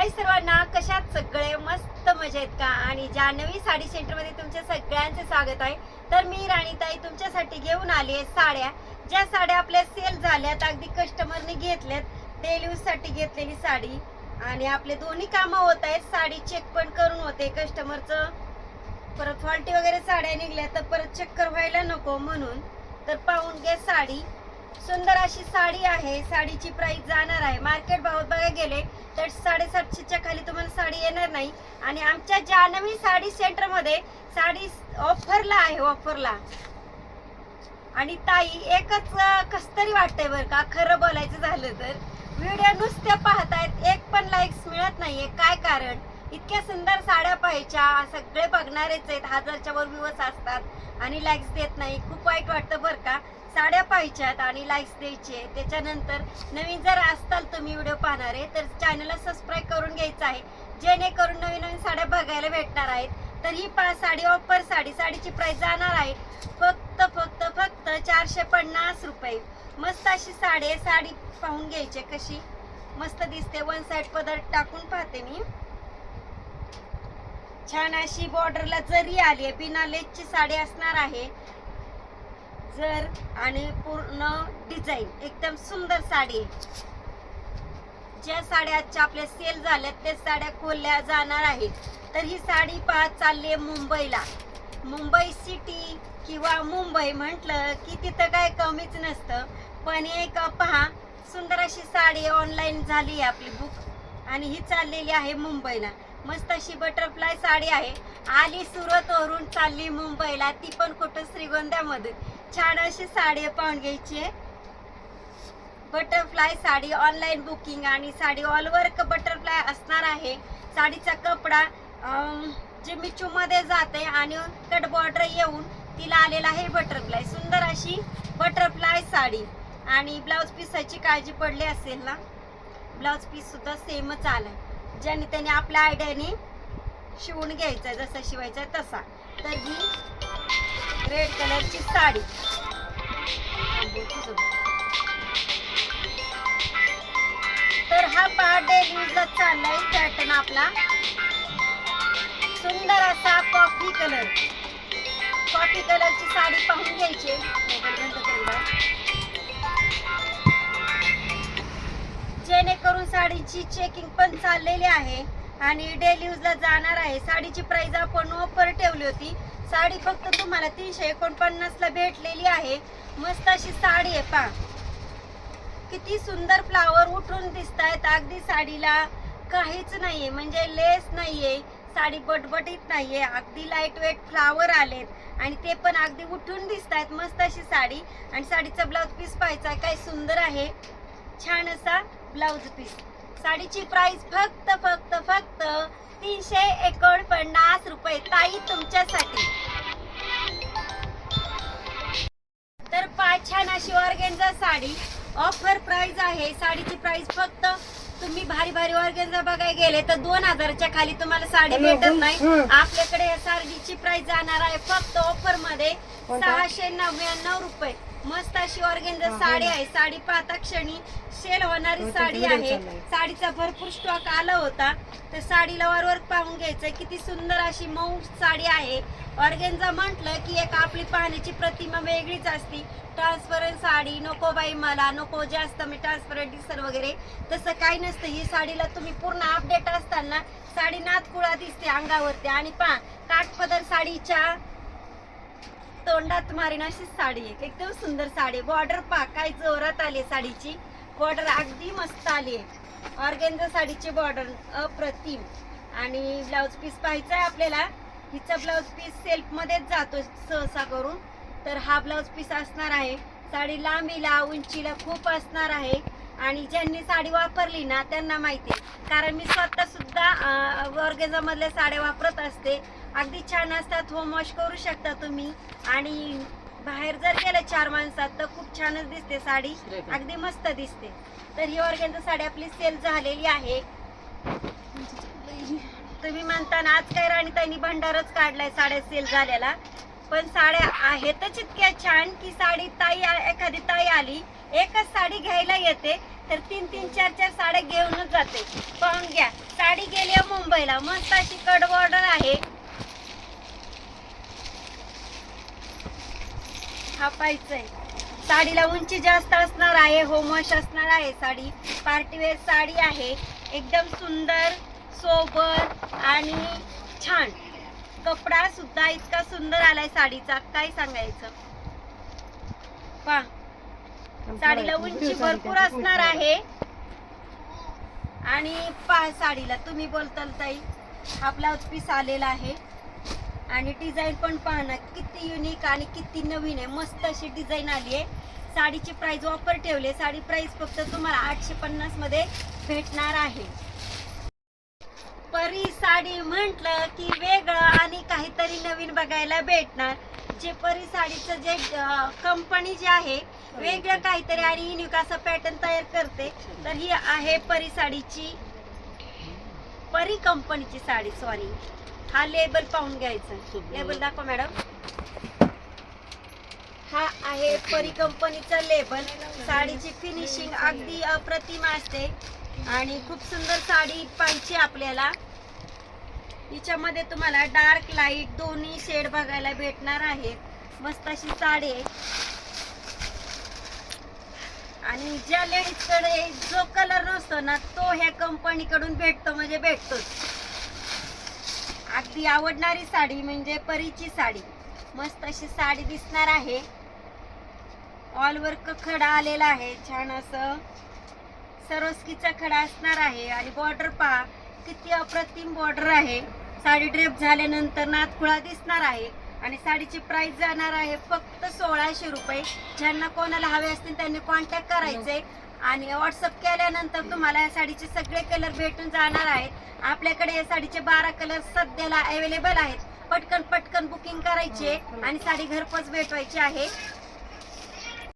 हाय सर्वांना कशात सगळे मस्त मजेत का? आणि जान्हवी साडी सेंटरमध्ये तुमच्या सगळ्यांचे स्वागत आहे तर मी राणीताई तुमच्यासाठी घेऊन आली आहे साड्या. ज्या साड्या आपल्या सेल झाल्यात अगदी कस्टमरने घेतल्यात डेली यूजसाठी घेतलेली साडी. आणि आपले दोन्ही कामं होत आहेत साडी चेक पण करून होते कस्टमरचं परत फॉल्टी वगैरे साड्या निघल्या तर परत चक्कर व्हायला नको म्हणून. तर पाहून घ्या साडी. सुंदर अशी साडी आहे साडीची प्राइस जाणार आहे. मार्केट भावात बघा गेले तर साडेसातशेच्या खाली तुम्हाला साडी येणार नाही. आणि आमच्या जानवी साडी सेंटरमध्ये साडी ऑफरला आहे ऑफरला. आणि ताई एकच कस तरी वाटतंय बरं का? खरं बोलायचं झालं तर. व्हिडिओ नुसत्या पाहतायत एक पण लाईक्स मिळत नाहीये. काय कारण? इतक्या सुंदर साड्या पाहायच्या. सगळे बघणारेच आहेत. हजारच्या वर व्ह्यूअर्स असतात. आणि लाईक्स देत नाही. खूप वाईट वाटतं बरं का? साड्या पाहायच्यात आणि लाईक्स द्यायचे. त्याच्यानंतर नवीन जर असताल तुम्ही व्हिडिओ पाहणारे तर चॅनलला सबस्क्राईब करून घ्यायचं आहे. जेणेकरून नवीन नवीन साड्या बघायला भेटणार आहेत. तर ही पा साडी ऑफर साडी. साडीची प्राईस जाणार आहे फक्त फक्त फक्त चारशे पन्नास रुपये. मस्त अशी साडी आहे. साडी पाहून घ्यायची कशी. मस्त दिसते. वन साइड पदर टाकून पाहते मी. छान अशी बॉर्डरला जरी आली आहे बिना लेसची साडी असणार आहे. जर आणि पूर्ण डिझाईन एकदम सुंदर साडी. आहे ज्या साड्या आजच्या आपल्या सेल झाल्या त्या साड्या खोलल्या जाणार आहेत. तर ही साडी पाहत चालली आहे मुंबईला. मुंबई सिटी किंवा मुंबई म्हटलं की तिथं काय कमीच नसतं. पण एक पहा सुंदर अशी साडी ऑनलाईन झाली आहे आपली बुक आणि ही चाललेली आहे मुंबईला. मस्त अशी बटरफ्लाय साडी आहे. आली सुरत वरून चालली मुंबईला. ती पण कुठं श्रीगोंद्यामधून. छान अशी साडी पाहून घ्यायची आहे. बटरफ्लाय साडी ऑनलाईन बुकिंग आणि साडी ऑल वर्क बटरफ्लाय असणार आहे. साडीचा कपडा जिमिचूमध्ये जाते आणि कट बॉर्डर येऊन तिला आलेला आहे बटरफ्लाय सुंदर अशी बटरफ्लाय साडी. आणि ब्लाऊज पीसाची काळजी पडली असेल ना? ब्लाऊज पीस सुद्धा सेमच आलाय ज्याने त्याने आपल्या आयडियाने शिवून घ्यायचा जसा शिवायचा तसा. तर ही रेड कलरची साडी. तर हा पहा डेली यूजला चाललाय पॅटर्न आपला. सुंदर असा कॉफी कलर कॉफी कलरची साडी पाहून घ्यायची. जेणेकरून साडीची चेकिंग पण चाललेली आहे. आणि डेली यूजला जाणार आहे. साडीची प्राइस आपण ऑफर ठेवली होती. साडी फक्त तुम्हाला तीनशे एकोणपन्नास ला भेटलेली आहे. मस्त अशी साडी आहे पा किती सुंदर फ्लावर उठून दिसत आहेत अगदी साडीला. काहीच नाहीये म्हणजे लेस नाहीये. साडी बटबटीत नाहीये अगदी लाइट वेट फ्लावर आलेत. आणि ते पण अगदी उठून दिसत आहेत मस्त अशी साडी. आणि साडीचा ब्लाऊज पीस पाहायचा काय सुंदर आहे. छान असा ब्लाऊज पीस साडीची प्राइस फक्त फक्त फक्त तीनशे एकोणपन्नास रुपये. ताई तुमच्यासाठी. तर पाच छान अशी ऑर्गेन्झा साडी. ऑफर प्राइस आहे. साडीची प्राइस फक्त तुम्ही भारी भारी ऑर्गेन्झा बघायला गेले तर दोन हजारच्या खाली तुम्हाला साडी भेटत नाही. आपल्याकडे या साडीची प्राइस जाणार आहे फक्त ऑफरमध्ये सहाशे नव्याण्णव रुपये. मस्त अशी ऑर्गेन्झा साडी आहे. साडी पाहता क्षणी सेल होणारी साडी आहे. साडीचा भरपूर स्टॉक आला होता. तर साडीला वरवर पाहून घ्यायचं किती सुंदर अशी मऊ साडी आहे. ऑर्गेन्झा म्हटलं की एक आपली पाहण्याची प्रतिमा वेगळीच असती. ट्रान्सपरंट साडी नको बाई मला नको जास्त मी ट्रान्सपरंट दिसर वगैरे. तसं काही नसतं. ही साडीला तुम्ही पूर्ण अपडेट असताना साडी नातकुळा दिसते अंगावरती. आणि पा काठपदर साडीच्या तोंडात मारीन अशी साडी आहे एकदम सुंदर साडी. बॉर्डर पा काय जोरात आली साडीची. बॉर्डर अगदी मस्त आली आहे. ऑर्गेन्झा साडीची बॉर्डर अप्रतिम. आणि ब्लाऊज पीस पाहायचा आहे आपल्याला. हिचा ब्लाऊज पीस सेल्फमध्येच जातो सहसा करून. तर हा ब्लाऊज पीस असणार आहे. साडी लांबीला उंचीला खूप असणार आहे. आणि ज्यांनी साडी वापरली ना त्यांना माहिती आहे. कारण मी स्वतः सुद्धा साड्या वापरत असते. अगदी छान असतात होम वॉश करू शकता तुम्ही. आणि बाहेर जर गेलं चार माणसात तर खूप छानच दिसते साडी. अगदी मस्त दिसते. तर ही ऑर्गेन्झा साडी आपली सेल झालेली आहे. तुम्ही म्हणता ना आज काय राणी ताईनी भंडारच काढलाय साड्या सेल झालेला पण साड्या आहेतच इतक्या छान की साडी ताई एखादी ताई आली एकच साडी घ्यायला येते तर तीन तीन चार चार साड्या घेऊनच जाते. पाहून घ्या साडी मुंबईला. मस्त अशी कड बॉर्डर आहे. हा आहे साडीला उंची जास्त असणार आहे होमश असणार आहे साडी. पार्टीवेअर साडी आहे. एकदम सुंदर सोबर आणि छान. कपडा सुद्धा इतका सुंदर आलाय साडीचा. काय सांगायचं? पा साडीला उंची भरपूर असणार आहे. आणि पा साडीला. तुम्ही बोलताल ताई हा ब्लाउज पीस आलेला आहे. आणि डिझाईन पण पहा ना किती युनिक आणि किती नवीन आहे. मस्त अशी डिझाईन आली आहे. साडीची प्राइस ऑफर ठेवले साडी प्राइस फक्त तुम्हाला आठशे पन्नासमध्ये भेटणार आहे. परी साडी म्हटलं की वेगळं आणि काहीतरी नवीन बघायला भेटणार. जे परी साडीचं जे कंपनी जी आहे वेगळं काहीतरी आणि युनिक असं पॅटर्न तयार करते. तर ही आहे परी साडीची परी कंपनीची साडी सॉरी हा लेबल पाहून घ्यायचं. लेबल दाखवा मॅडम हा आहे परी कंपनीचा लेबल साडीची फिनिशिंग अगदी अप्रतिम असते. आणि खूप सुंदर साडी पाहिजे आपल्याला. हिच्यामध्ये तुम्हाला डार्क लाइट दोन्ही शेड बघायला भेटणार आहेत मस्त अशी साडी आहे. आणि ज्या लेडीजकडे जो कलर नसतो ना तो ह्या कंपनीकडून भेटतो म्हणजे भेटतोच. अगदी आवडणारी साडी म्हणजे परीची साडी. मस्त अशी साडी दिसणार आहे. ऑल वर्क खडा आलेला आहे छान असं. सरोस्कीचा खडा असणार आहे आणि बॉर्डर पहा किती अप्रतिम बॉर्डर आहे. साडी ड्रेप झाल्यानंतर नातखुळा दिसणार आहे. आणि साडीची प्राइस जाणार आहे फक्त सोळाशे रुपये. ज्यांना कोणाला हवे असतील त्यांनी कॉन्टॅक्ट करायचे. आणि व्हॉट्सअप केल्यानंतर तुम्हाला या साडीचे सगळे कलर भेटून जाणार आहेत. आपल्याकडे या साडीचे बारा कलर सध्याला अवेलेबल आहेत. पटकन पटकन बुकिंग करायची आहे आणि साडी घरपोच भेटवायची आहे.